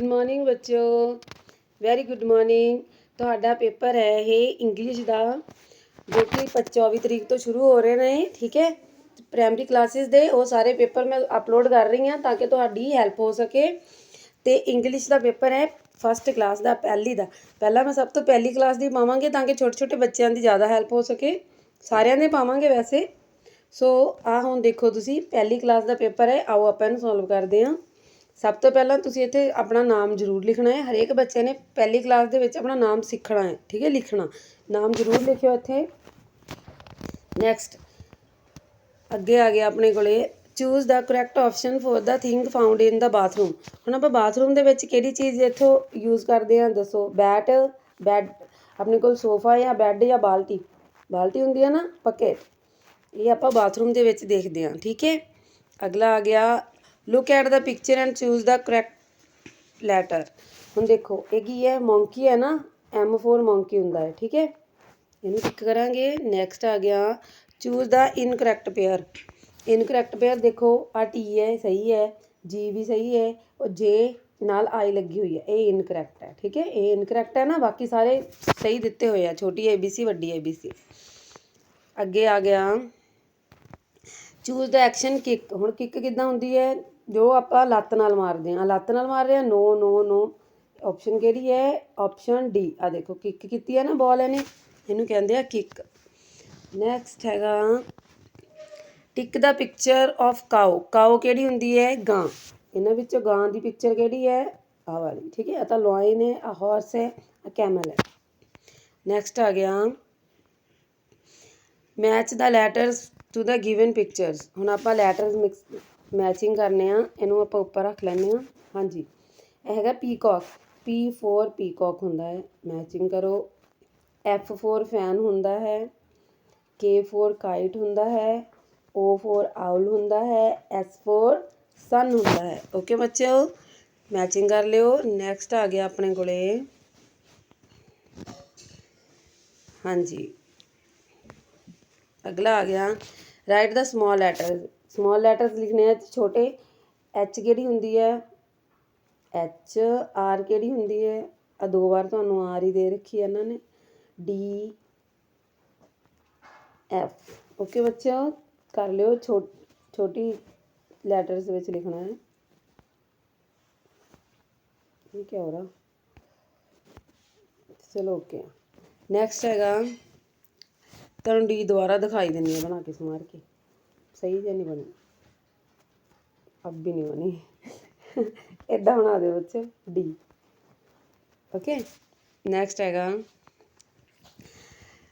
Good morning ਬੱਚਿਓ। Very good morning ਤੁਹਾਡਾ paper ਹੈ ਇਹ ਇੰਗਲਿਸ਼ ਦਾ, ਜੋ ਕਿ 24 ਤਰੀਕ ਤੋਂ ਸ਼ੁਰੂ ਹੋ ਰਹੇ ਨੇ, ਠੀਕ ਹੈ? ਪ੍ਰਾਇਮਰੀ ਕਲਾਸਿਸ ਦੇ, ਉਹ ਸਾਰੇ ਪੇਪਰ ਮੈਂ ਅਪਲੋਡ ਕਰ ਰਹੀ ਹਾਂ ਤਾਂ ਕਿ ਤੁਹਾਡੀ ਹੈਲਪ ਹੋ ਸਕੇ। ਤੇ ਇੰਗਲਿਸ਼ ਦਾ ਪੇਪਰ ਹੈ ਫਸਟ ਕਲਾਸ ਦਾ, ਪਹਿਲੀ ਦਾ। ਪਹਿਲਾਂ ਮੈਂ ਸਭ ਤੋਂ ਪਹਿਲੀ ਕਲਾਸ ਦੀ ਪਾਵਾਂਗੇ ਤਾਂ ਕਿ ਛੋਟੇ ਛੋਟੇ ਬੱਚਿਆਂ ਦੀ ਜ਼ਿਆਦਾ ਹੈਲਪ ਹੋ ਸਕੇ। ਸਾਰਿਆਂ ਦੇ ਪਾਵਾਂਗੇ ਵੈਸੇ। ਸੋ ਆ ਹੁਣ ਦੇਖੋ ਤੁਸੀਂ, ਪਹਿਲੀ ਕਲਾਸ ਦਾ ਪੇਪਰ ਹੈ, ਆਓ ਆਪਾਂ ਇਹਨੂੰ ਸੋਲਵ ਕਰਦੇ ਹਾਂ। ਸਭ ਤੋਂ ਪਹਿਲਾਂ ਤੁਸੀਂ ਇੱਥੇ ਆਪਣਾ ਨਾਮ ਜ਼ਰੂਰ ਲਿਖਣਾ ਹੈ। ਹਰੇਕ ਬੱਚੇ ਨੇ ਪਹਿਲੀ ਕਲਾਸ ਦੇ ਵਿੱਚ ਆਪਣਾ ਨਾਮ ਸਿੱਖਣਾ ਹੈ, ਠੀਕ ਹੈ, ਲਿਖਣਾ। ਨਾਮ ਜ਼ਰੂਰ ਲਿਖਿਓ ਇੱਥੇ। ਨੈਕਸਟ ਅੱਗੇ ਆ ਗਿਆ ਆਪਣੇ ਕੋਲੇ। Choose the correct option for the thing found in the bathroom ਹੁਣ ਆਪਾਂ ਬਾਥਰੂਮ ਦੇ ਵਿੱਚ ਕਿਹੜੀ ਚੀਜ਼ ਇੱਥੋਂ ਯੂਜ਼ ਕਰਦੇ ਹਾਂ, ਦੱਸੋ? ਬੈਟ ਬੈੱਡ ਆਪਣੇ ਕੋਲ ਸੋਫਾ ਜਾਂ ਬੈੱਡ ਜਾਂ ਬਾਲਟੀ? ਬਾਲਟੀ ਹੁੰਦੀ ਹੈ ਨਾ ਪੱਕੇ ਇਹ ਆਪਾਂ ਬਾਥਰੂਮ ਦੇ ਵਿੱਚ ਦੇਖਦੇ ਹਾਂ, ਠੀਕ ਹੈ? ਅਗਲਾ ਆ ਗਿਆ look at the picture and choose the correct letter ਹੁਣ ਦੇਖੋ, ਇਹ ਕੀ ਹੈ? ਮੌਂਕੀ ਹੈ ਨਾ? ਐਮ ਫੋਰ ਮੌਂਕੀ ਹੁੰਦਾ ਹੈ, ਠੀਕ ਹੈ? ਇਹਨੂੰ ਟਿਕ ਕਰਾਂਗੇ। ਨੈਕਸਟ ਆ ਗਿਆ। Choose the incorrect pair incorrect pair ਦੇਖੋ ਆ ਟੀ ਹੈ, ਸਹੀ ਹੈ। ਜੀ ਵੀ ਸਹੀ ਹੈ। ਉਹ ਜੇ ਨਾਲ ਆਈ ਲੱਗੀ ਹੋਈ ਹੈ। ਇਹ ਇਨਕਰੈਕਟ ਹੈ, ਠੀਕ ਹੈ? ਇਹ ਇਨਕਰੈਕਟ ਹੈ ਨਾ? ਬਾਕੀ ਸਾਰੇ ਸਹੀ ਦਿੱਤੇ ਹੋਏ ਆ। ਛੋਟੀ ਆਈ ਬੀ ਸੀ ਵੱਡੀ ਆਈ ਬੀ ਸੀ ਅੱਗੇ ਆ ਗਿਆ। ਚੂਜ਼ ਦਾ ਐਕਸ਼ਨ ਕਿੱਕ ਹੁਣ ਕਿੱਕ ਕਿੱਦਾਂ ਹੁੰਦੀ ਹੈ? ਜੋ ਆਪਾਂ ਲੱਤ ਨਾਲ ਮਾਰਦੇ ਹਾਂ, ਲੱਤ ਨਾਲ ਮਾਰ ਰਹੇ ਹਾਂ ਨੋ ਨੋ ਨੋ ਆਪਸ਼ਨ ਕਿਹੜੀ ਹੈ? ਆਪਸ਼ਨ ਡੀ ਆ ਦੇਖੋ ਕਿੱਕ ਕੀਤੀ ਹੈ ਨਾ ਬਾਲ ਇਹਨੇ, ਇਹਨੂੰ ਕਹਿੰਦੇ ਆ ਕਿੱਕ ਨੈਕਸਟ ਹੈਗਾ tick the picture of cow cow ਕਿਹੜੀ ਹੁੰਦੀ ਹੈ? ਗਾਂ। ਇਹਨਾਂ ਵਿੱਚੋਂ ਗਾਂ ਦੀ ਪਿਕਚਰ ਕਿਹੜੀ ਹੈ? ਆ ਵਾਲੀ, ਠੀਕ ਹੈ? ਆ ਤਾਂ ਲੋਇਨ ਹੈ ਆ ਹਾਰਸ ਹੈ ਆ ਕੈਮਲ ਹੈ। ਨੈਕਸਟ ਆ ਗਿਆ। Match the letters to the given pictures ਹੁਣ ਆਪਾਂ ਲੈਟਰਸ ਮਿਕਸ ਮੈਚਿੰਗ ਕਰਨੇ ਆ, ਇਹਨੂੰ ਆਪਾਂ ਉੱਪਰ ਰੱਖ ਲੈਂਦੇ ਆ ਹਾਂਜੀ, ਇਹ ਹੈਗਾ ਪੀਕੌਕ। ਪੀ ਫੋਰ ਪੀਕੌਕ ਹੁੰਦਾ ਹੈ। ਮੈਚਿੰਗ ਕਰੋ। ਐਫ ਫੋਰ ਫੈਨ ਹੁੰਦਾ ਹੈ। ਕੇ ਫੋਰ ਕਾਈਟ ਹੁੰਦਾ ਹੈ। ਓ ਫੋਰ ਆਉਲ ਹੁੰਦਾ ਹੈ। ਐਸ ਫੋਰ ਸਨ ਹੁੰਦਾ ਹੈ। ਓਕੇ ਬੱਚਿਓ, ਮੈਚਿੰਗ ਕਰ ਲਿਓ। ਨੈਕਸਟ ਆ ਗਿਆ ਆਪਣੇ ਕੋਲੇ। ਹਾਂਜੀ। ਅਗਲਾ ਆ ਗਿਆ। Write the small letter. Small letters ਲਿਖਣੇ ਆ, ਛੋਟੇ ਐਚ ਕਿਹੜੀ ਹੁੰਦੀ ਹੈ? ਐਚ ਆਰ ਕਿਹੜੀ ਹੁੰਦੀ ਹੈ? ਆ ਦੋ ਵਾਰ ਤੁਹਾਨੂੰ ਆਰ ਹੀ ਦੇ ਰੱਖੀ ਹੈ ਇਹਨਾਂ ਨੇ। ਡੀ ਐਫ ਓਕੇ ਬੱਚਿਓ, ਕਰ ਲਿਓ ਛੋਟੀ ਲੈਟਰਸ ਵਿੱਚ ਲਿਖਣਾ ਹੈ। ਇਹ ਕੀ ਹੋ ਰਿਹਾ? ਚਲੋ ਓਕੇ ਨੈਕਸਟ ਹੈਗਾ, ਤੁਹਾਨੂੰ ਡੀ ਦੁਬਾਰਾ ਦਿਖਾਈ ਦਿੰਨੀ ਹੈ ਬਣਾ ਕੇ ਸਮਾਰ ਕੇ। ਸਹੀ ਜਿਹੀ ਨਹੀਂ ਬਣੀ। ਅੱਬ ਵੀ ਨਹੀਂ ਬਣੀ। ਇਦਾਂ ਬਣਾ ਦਿਓ ਬੱਚੇ ਡੀ ਓਕੇ ਨੈਕਸਟ ਹੈਗਾ।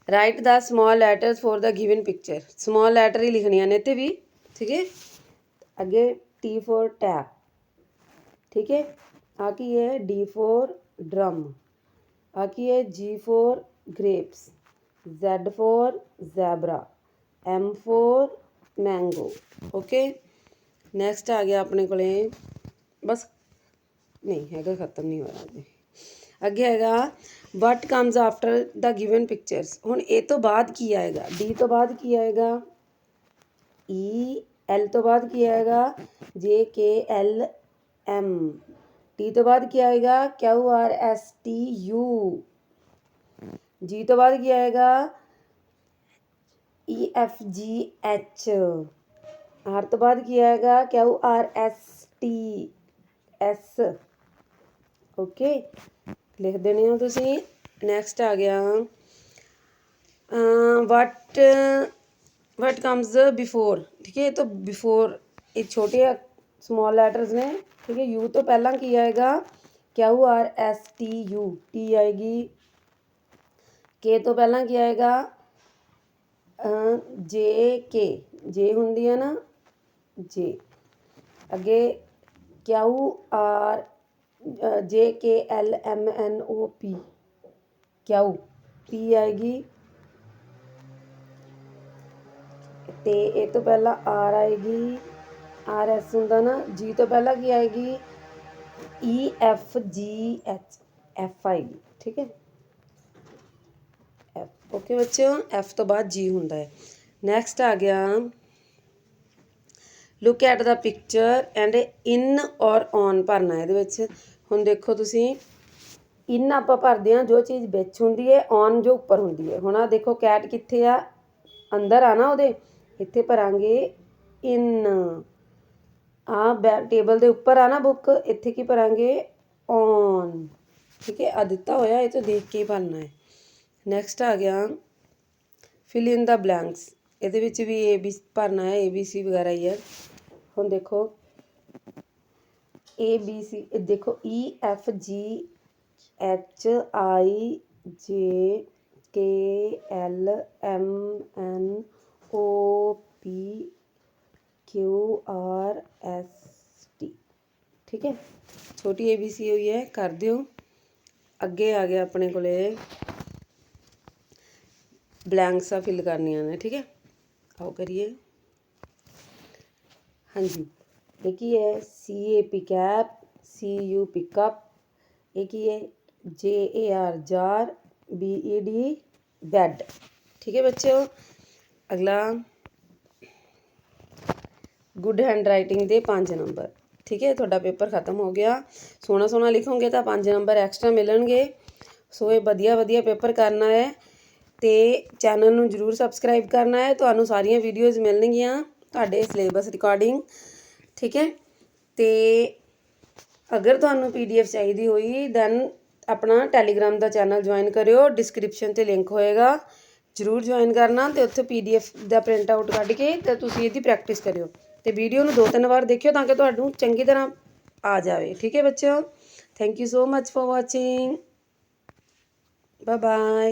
Write the small letter for the given picture small letter ਹੀ ਲਿਖਣੀਆਂ ਨੇ ਤੇ ਵੀ, ਠੀਕ ਹੈ? ਅੱਗੇ ਟੀ ਫੋਰ ਟੈਪ ਠੀਕ ਹੈ? ਆ ਕੀ ਹੈ? ਡੀ ਫੋਰ ਡਰਮ ਆ ਕੀ ਹੈ? G for grapes Z for zebra M for mango okay next ਆ ਗਿਆ ਆਪਣੇ ਕੋਲੇ ਬਸ ਨਹੀਂ ਹੈਗਾ ਖਤਮ ਨਹੀਂ ਹੋਇਆ ਅਜੇ ਅੱਗੇ ਹੈਗਾ what comes after the given pictures? ਹੁਣ ਇਹ ਤੋਂ ਬਾਅਦ ਕੀ ਆਏਗਾ D ਤੋਂ ਬਾਅਦ ਕੀ ਆਏਗਾ E L ਤੋਂ ਬਾਅਦ ਕੀ ਆਏਗਾ J, K, L, M T ਤੋਂ ਬਾਅਦ ਕੀ ਆਏਗਾ Q, R, S, T, U ਜੀ ਤੋਂ ਬਾਅਦ ਕੀ ਆਏਗਾ E F G H R ਤੋਂ ਬਾਅਦ ਕੀ ਆਏਗਾ Q R S T S okay ਲਿਖ ਦੇਣੇ ਹੋ ਤੁਸੀਂ ਨੈਕਸਟ ਆ ਗਿਆ ਵਟ ਵਟ ਕਮਸ ਬਿਫੋਰ ਠੀਕ ਹੈ ਇਹ ਤਾਂ ਬਿਫੋਰ ਇਹ ਛੋਟੇ ਸਮਾਲ ਲੈਟਰਸ ਨੇ ਠੀਕ ਹੈ ਯੂ ਤੋਂ ਪਹਿਲਾਂ ਕੀ ਆਏਗਾ Q R S T U T ਆਏਗੀ ਕੇ ਤੋਂ ਪਹਿਲਾਂ ਕੀ ਆਏਗਾ ਜੇ, ਕੇ। ਜੇ ਹੁੰਦੀ ਹੈ ਨਾ, ਜੇ। ਅੱਗੇ ਕਿਊ ਆਰ ਜੇ, K, L, M, N, O, P. ਕਿਊ ਪੀ ਆਏਗੀ। ਤੇ ਇਹ ਤੋਂ ਪਹਿਲਾਂ ਆਰ ਆਏਗੀ। ਆਰ ਐਸ ਹੁੰਦਾ ਨਾ, ਜੀ ਤੋਂ ਪਹਿਲਾਂ ਕੀ ਆਏਗੀ? E, F, G, H, F ਆਏਗੀ। ਠੀਕ ਹੈ? ਐਫ ਓਕੇ ਬੱਚਿਓ ਐਫ ਤੋਂ ਬਾਅਦ ਜੀ ਹੁੰਦਾ ਹੈ। ਨੈਕਸਟ ਆ ਗਿਆ। Look at the picture and in or on ਭਰਨਾ ਇਹਦੇ ਵਿੱਚ। ਹੁਣ ਦੇਖੋ ਤੁਸੀਂ ਇਨ ਆਪਾਂ ਭਰਦੇ ਆ ਜੋ ਚੀਜ਼ ਵਿੱਚ ਹੁੰਦੀ ਹੈ ਔਨ ਜੋ ਉੱਪਰ ਹੁੰਦੀ ਹੈ। ਹੁਣ ਆ ਦੇਖੋ ਕੈਟ ਕਿੱਥੇ ਆ? ਅੰਦਰ ਆ ਨਾ ਉਹਦੇ। ਇੱਥੇ ਭਰਾਂਗੇ ਇਨ ਆ ਟੇਬਲ ਦੇ ਉੱਪਰ ਆ ਨਾ ਬੁੱਕ ਇੱਥੇ ਕੀ ਭਰਾਂਗੇ? ਔਨ ਠੀਕ ਹੈ ਆ ਦਿੱਤਾ ਹੋਇਆ, ਇਹ ਤੋਂ ਦੇਖ ਕੇ ਭਰਨਾ ਹੈ। ਨੈਕਸਟ ਆ ਗਿਆ ਫਿਲ ਇਨ ਦਾ ਬਲੈਂਕਸ ਇਹਦੇ ਵਿੱਚ ਵੀ ਏ ਬੀ ਭਰਨਾ ਹੈ ਏ ਬੀ ਸੀ ਵਗੈਰਾ ਹੀ ਹੈ। ਹੁਣ ਦੇਖੋ ਏ ਬੀ ਸੀ ਦੇਖੋ E F G H I J K L M N O P Q R S T ਠੀਕ ਹੈ? ਛੋਟੀ ਏ ਬੀ ਸੀ ਹੋਈ ਹੈ, ਕਰ ਦਿਓ। ਅੱਗੇ ਆ ਗਿਆ ਆਪਣੇ ਕੋਲੇ। ਬਲੈਂਕਸ ਆ ਫਿਲ ਕਰਨੀਆਂ ਨੇ ਠੀਕ ਹੈ ਆਓ ਕਰੀਏ ਹਾਂਜੀ ਇਹ ਕੀ ਹੈ C A P cap C U pickup ਇਹ ਕੀ ਹੈ J A R jar B E D bed ਠੀਕ ਹੈ ਬੱਚਿਓ ਅਗਲਾ ਗੁੱਡ ਹੈਂਡ ਰਾਈਟਿੰਗ ਦੇ 5 ਨੰਬਰ ਠੀਕ ਹੈ ਤੁਹਾਡਾ ਪੇਪਰ ਖਤਮ ਹੋ ਗਿਆ ਸੋਹਣਾ ਸੋਹਣਾ ਲਿਖੋਗੇ ਤਾਂ 5 ਨੰਬਰ ਐਕਸਟਰਾ ਮਿਲਣਗੇ ਸੋ ਇਹ ਵਧੀਆ ਵਧੀਆ ਪੇਪਰ ਕਰਨਾ ਹੈ ਅਤੇ ਚੈਨਲ ਨੂੰ ਜਰੂਰ ਸਬਸਕ੍ਰਾਈਬ ਕਰਨਾ ਹੈ। ਤੁਹਾਨੂੰ ਸਾਰੀਆਂ ਵੀਡੀਓਜ਼ ਮਿਲਣਗੀਆਂ ਤੁਹਾਡੇ ਸਿਲੇਬਸ ਰਿਕਾਰਡਿੰਗ ਠੀਕ ਹੈ? ਤੇ ਅਗਰ ਤੁਹਾਨੂੰ ਪੀਡੀਐਫ ਚਾਹੀਦੀ ਹੋਈ ਦੈਨ ਆਪਣਾ ਟੈਲੀਗ੍ਰਾਮ ਦਾ ਚੈਨਲ ਜੁਆਇਨ ਕਰਿਓ। ਡਿਸਕ੍ਰਿਪਸ਼ਨ ਤੇ ਲਿੰਕ ਹੋਏਗਾ। ਜਰੂਰ ਜੁਆਇਨ ਕਰਨਾ ਤੇ ਉੱਥੇ ਪੀਡੀਐਫ ਦਾ ਪ੍ਰਿੰਟ ਆਊਟ ਕੱਢ ਕੇ ਤੇ ਤੁਸੀਂ ਇਹਦੀ ਪ੍ਰੈਕਟਿਸ ਕਰਿਓ। ਤੇ ਵੀਡੀਓ ਨੂੰ ਦੋ ਤਿੰਨ ਵਾਰ ਦੇਖਿਓ ਤਾਂ ਕਿ ਤੁਹਾਨੂੰ ਚੰਗੀ ਤਰ੍ਹਾਂ ਆ ਜਾਵੇ। ਠੀਕ ਹੈ ਬੱਚਿਓ? Thank you so much for watching bye bye